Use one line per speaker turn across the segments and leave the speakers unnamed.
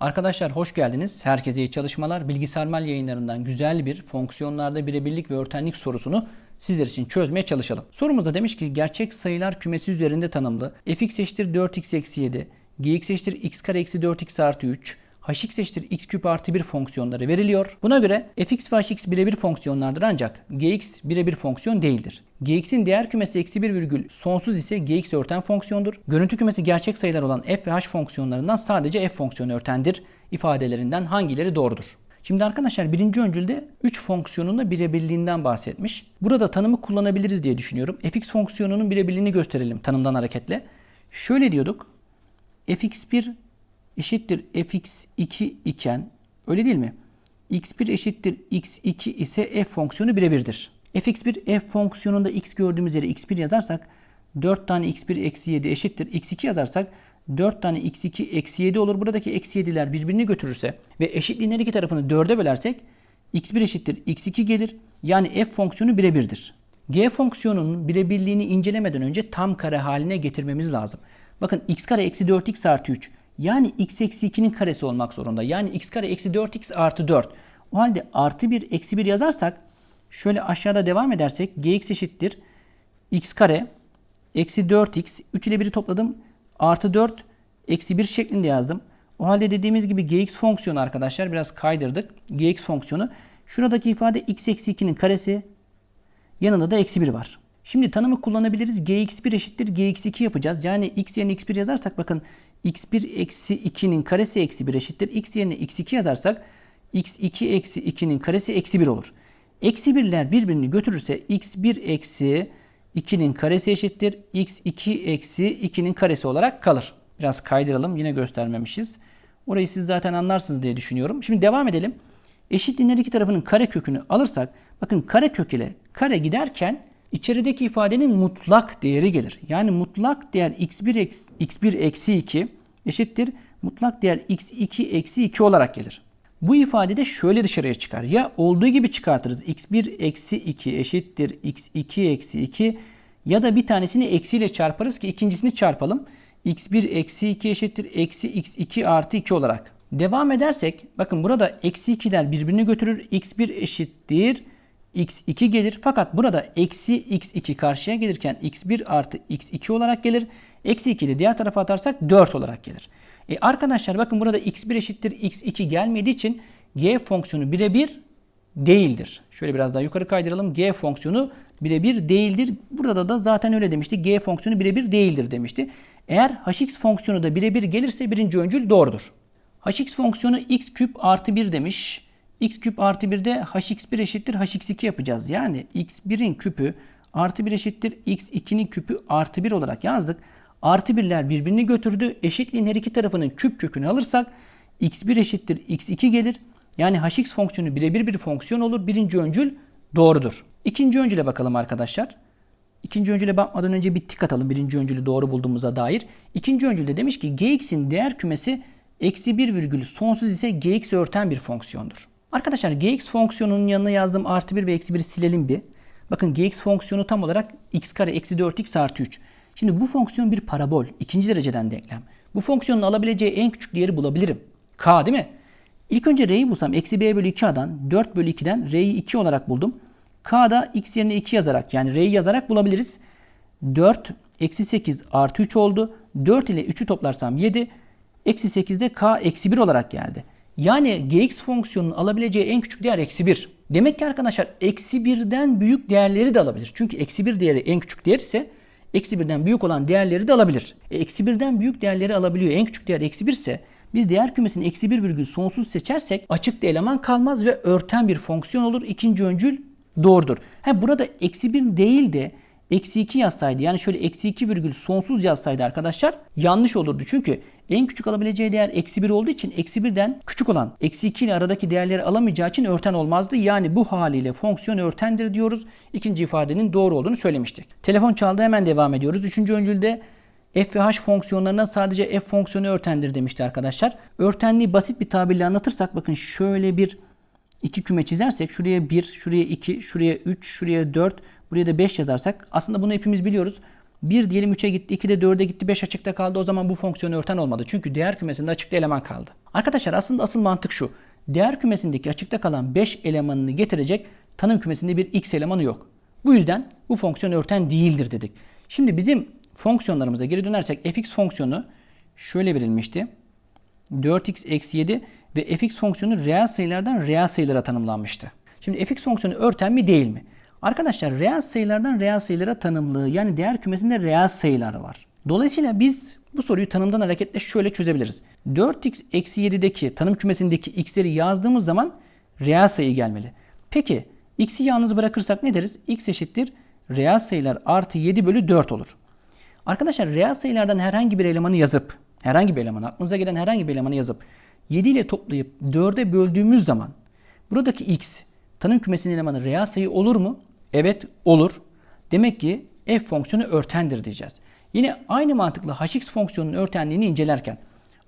Arkadaşlar hoş geldiniz. Herkese iyi çalışmalar. Bilgisayarmal yayınlarından güzel bir fonksiyonlarda birebirlik ve örtenlik sorusunu sizler için çözmeye çalışalım. Sorumuzda demiş ki gerçek sayılar kümesi üzerinde tanımlı fx eşittir 4x eksi 7, gx eşittir x kare eksi 4x artı 3, hx eşittir x küp artı 1 fonksiyonları veriliyor. Buna göre fx ve hx birebir fonksiyonlardır ancak gx birebir fonksiyon değildir. gx'in değer kümesi eksi 1 virgül sonsuz ise gx örten fonksiyondur. Görüntü kümesi gerçek sayılar olan f ve h fonksiyonlarından sadece f fonksiyonu örtendir ifadelerinden hangileri doğrudur? Şimdi arkadaşlar birinci öncülde 3 fonksiyonun da birebirliğinden bahsetmiş. Burada tanımı kullanabiliriz diye düşünüyorum. fx fonksiyonunun birebirliğini gösterelim tanımdan hareketle. Şöyle diyorduk. fx1 eşittir fx2 iken öyle değil mi? x1 eşittir x2 ise f fonksiyonu birebirdir. fx1 f fonksiyonunda x gördüğümüz yere x1 yazarsak 4 tane x1 eksi 7 eşittir. x2 yazarsak 4 tane x2 eksi 7 olur. Buradaki eksi 7'ler birbirini götürürse ve eşitliğin her iki tarafını 4'e bölersek x1 eşittir x2 gelir. Yani f fonksiyonu birebirdir. g fonksiyonunun birebirliğini incelemeden önce tam kare haline getirmemiz lazım. Bakın x kare eksi 4x artı 3 yani x eksi 2'nin karesi olmak zorunda. Yani x kare eksi 4x artı 4. O halde artı 1 eksi 1 yazarsak şöyle aşağıda devam edersek gx eşittir x kare eksi 4x 3 ile 1'i topladım artı 4 eksi 1 şeklinde yazdım. O halde dediğimiz gibi gx fonksiyonu arkadaşlar biraz kaydırdık. gx fonksiyonu şuradaki ifade x eksi 2'nin karesi yanında da eksi 1 var. Şimdi tanımı kullanabiliriz. gx1 eşittir gx2 yapacağız. Yani x yerine x1 yazarsak bakın x1 eksi 2'nin karesi eksi 1 eşittir. x yerine x2 yazarsak x2 eksi 2'nin karesi eksi 1 olur. Eksi 1'ler birbirini götürürse x1 eksi 2'nin karesi eşittir. x2 eksi 2'nin karesi olarak kalır. Biraz kaydıralım. Yine göstermemişiz. Orayı siz zaten anlarsınız diye düşünüyorum. Şimdi devam edelim. Eşitliğin her iki tarafının kare kökünü alırsak bakın kare kök ile kare giderken içerideki ifadenin mutlak değeri gelir. Yani mutlak değer x1 eksi, x1 eksi 2 eşittir mutlak değer x2 eksi 2 olarak gelir. Bu ifade de şöyle dışarıya çıkar. Ya olduğu gibi çıkartırız. x1 eksi 2 eşittir x2 eksi 2 ya da bir tanesini eksiyle çarparız ki ikincisini çarpalım. x1 eksi 2 eşittir eksi x2 artı 2 olarak. Devam edersek bakın burada eksi 2'ler birbirini götürür. x1 eşittir x2 gelir. Fakat burada eksi x2 karşıya gelirken x1 artı x2 olarak gelir. Eksi 2'yi de diğer tarafa atarsak 4 olarak gelir. E arkadaşlar bakın burada x1 eşittir x2 gelmediği için g fonksiyonu birebir değildir. Şöyle biraz daha yukarı kaydıralım. G fonksiyonu birebir değildir. Burada da zaten öyle demişti. G fonksiyonu birebir değildir demişti. Eğer hx fonksiyonu da birebir gelirse birinci öncül doğrudur. hx fonksiyonu x küp artı 1 demiş. X küp artı 1'de hx1 eşittir hx2 yapacağız. Yani x1'in küpü artı 1 eşittir x2'nin küpü artı 1 olarak yazdık. Artı birler birbirini götürdü. Eşitliğin her iki tarafının küp kökünü alırsak x1 eşittir x2 gelir. Yani hx fonksiyonu birebir bir fonksiyon olur. Birinci öncül doğrudur. İkinci öncüle bakalım arkadaşlar. İkinci öncüle bakmadan önce bir tik atalım birinci öncülü doğru bulduğumuza dair. İkinci öncülde demiş ki gx'in değer kümesi eksi 1 virgül sonsuz ise gx örten bir fonksiyondur. Arkadaşlar gx fonksiyonunun yanına yazdığım artı 1 ve eksi 1'i silelim bir. Bakın gx fonksiyonu tam olarak x kare eksi 4x artı 3. Şimdi bu fonksiyon bir parabol. ikinci dereceden denklem. Bu fonksiyonun alabileceği en küçük değeri bulabilirim. K değil mi? İlk önce r'yi bulsam eksi b bölü 2a'dan 4 bölü 2'den r'yi 2 olarak buldum. K'da x yerine 2 yazarak yani r'yi yazarak bulabiliriz. 4 eksi 8 artı 3 oldu. 4 ile 3'ü toplarsam 7. Eksi 8'de k eksi 1 olarak geldi. Yani gx fonksiyonunun alabileceği en küçük değer eksi 1. Demek ki arkadaşlar eksi 1'den büyük değerleri de alabilir. Çünkü eksi 1 değeri en küçük değer ise eksi 1'den büyük olan değerleri de alabilir. E, eksi 1'den büyük değerleri alabiliyor. En küçük değer eksi 1 ise biz değer kümesini eksi 1 virgül sonsuz seçersek açıkta eleman kalmaz ve örten bir fonksiyon olur. İkinci öncül doğrudur. Ha, burada eksi 1 değil de eksi 2 yazsaydı yani şöyle eksi 2 virgül sonsuz yazsaydı arkadaşlar yanlış olurdu. Çünkü en küçük alabileceği değer eksi 1 olduğu için eksi 1'den küçük olan eksi 2 ile aradaki değerleri alamayacağı için örten olmazdı. Yani bu haliyle fonksiyon örtendir diyoruz. İkinci ifadenin doğru olduğunu söylemiştik. Telefon çaldı hemen devam ediyoruz. Üçüncü öncülde f ve h fonksiyonlarına sadece f fonksiyonu örtendir demişti arkadaşlar. Örtenliği basit bir tabirle anlatırsak bakın şöyle bir iki küme çizersek şuraya 1, şuraya 2, şuraya 3, şuraya 4, buraya da 5 yazarsak aslında bunu hepimiz biliyoruz. 1 diyelim 3'e gitti, 2 de 4'e gitti, 5 açıkta kaldı. O zaman bu fonksiyon örten olmadı. Çünkü değer kümesinde açıkta eleman kaldı. Arkadaşlar aslında asıl mantık şu. Değer kümesindeki açıkta kalan 5 elemanını getirecek tanım kümesinde bir x elemanı yok. Bu yüzden bu fonksiyon örten değildir dedik. Şimdi bizim fonksiyonlarımıza geri dönersek fx fonksiyonu şöyle verilmişti. 4x eksi 7 ve fx fonksiyonu reel sayılardan reel sayılara tanımlanmıştı. Şimdi fx fonksiyonu örten mi değil mi? Arkadaşlar reel sayılardan reel sayılara tanımlığı yani değer kümesinde reel sayılar var. Dolayısıyla biz bu soruyu tanımdan hareketle şöyle çözebiliriz. 4x eksi 7'deki tanım kümesindeki x'leri yazdığımız zaman reel sayı gelmeli. Peki x'i yalnız bırakırsak ne deriz? x eşittir reel sayılar artı 7 bölü 4 olur. Arkadaşlar reel sayılardan herhangi bir elemanı yazıp, herhangi bir elemanı, aklınıza gelen herhangi bir elemanı yazıp 7 ile toplayıp 4'e böldüğümüz zaman buradaki x tanım kümesinin elemanı reel sayı olur mu? Evet olur. Demek ki f fonksiyonu örtendir diyeceğiz. Yine aynı mantıkla hx fonksiyonunun örtenliğini incelerken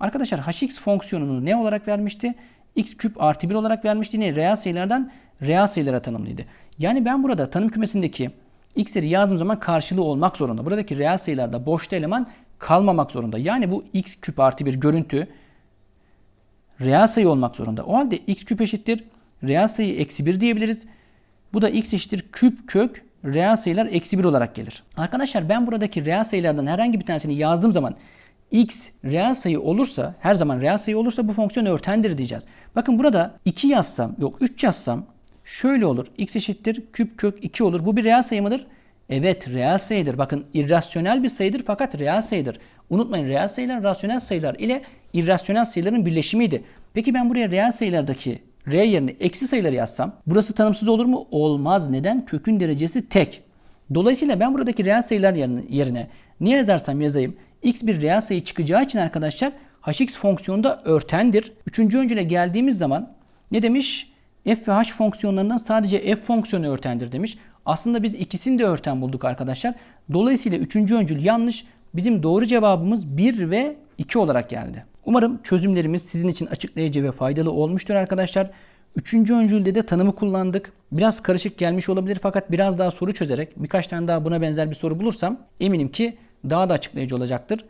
arkadaşlar hx fonksiyonunu ne olarak vermişti? x küp artı 1 olarak vermişti. Yine reel sayılardan reel sayılara tanımlıydı. Yani ben burada tanım kümesindeki x'leri yazdığım zaman karşılığı olmak zorunda. Buradaki reel sayılarda boşta eleman kalmamak zorunda. Yani bu x küp artı bir görüntü reel sayı olmak zorunda. O halde x küp eşittir reel sayı eksi 1 diyebiliriz. Bu da x eşittir küp kök reel sayılar eksi 1 olarak gelir. Arkadaşlar ben buradaki reel sayılardan herhangi bir tanesini yazdığım zaman x reel sayı olursa her zaman reel sayı olursa bu fonksiyon örtendir diyeceğiz. Bakın burada 2 yazsam yok 3 yazsam şöyle olur. x eşittir küp kök 2 olur. Bu bir reel sayı mıdır? Evet reel sayıdır. Bakın irrasyonel bir sayıdır fakat reel sayıdır. Unutmayın reel sayılar rasyonel sayılar ile irrasyonel sayıların birleşimiydi. Peki ben buraya reel sayılardaki r yerine eksi sayıları yazsam burası tanımsız olur mu? Olmaz. Neden? Kökün derecesi tek. Dolayısıyla ben buradaki reel sayılar yerine, ne yazarsam yazayım x bir reel sayı çıkacağı için arkadaşlar hx fonksiyonu da örtendir. Üçüncü öncüle geldiğimiz zaman ne demiş? f ve h fonksiyonlarından sadece f fonksiyonu örtendir demiş. Aslında biz ikisini de örten bulduk arkadaşlar. Dolayısıyla üçüncü öncül yanlış. Bizim doğru cevabımız 1 ve 2 olarak geldi. Umarım çözümlerimiz sizin için açıklayıcı ve faydalı olmuştur arkadaşlar. Üçüncü öncülde de tanımı kullandık. Biraz karışık gelmiş olabilir fakat biraz daha soru çözerek birkaç tane daha buna benzer bir soru bulursam eminim ki daha da açıklayıcı olacaktır.